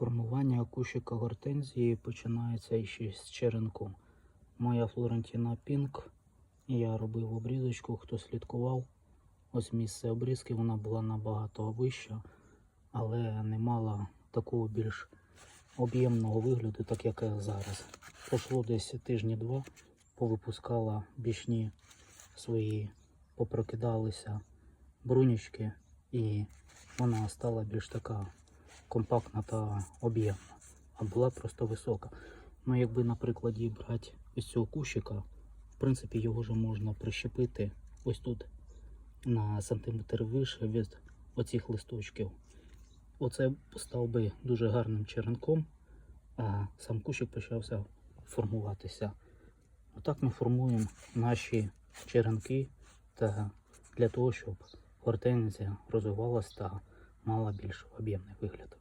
Формування кущика гортензії починається ще з черенку. Моя Флорентіна Пінк. Я робив обрізочку, хто слідкував. Ось місце обрізки вона була набагато вища, але не мала такого більш об'ємного вигляду, так як зараз. Пройшло десь тижні два, повипускала бічні свої, попрокидалися брунічки, і вона стала більш така компактна та об'ємна, а була просто висока. Ну, якби на прикладі брати ось цього кущика, в принципі, його вже можна прищепити ось тут на сантиметр вище від оцих листочків. Оце став би дуже гарним черенком, а сам кущик почався формуватися. Отак ми формуємо наші черенки та для того, щоб гортензія розвивалась та мала більш об'ємний вигляд.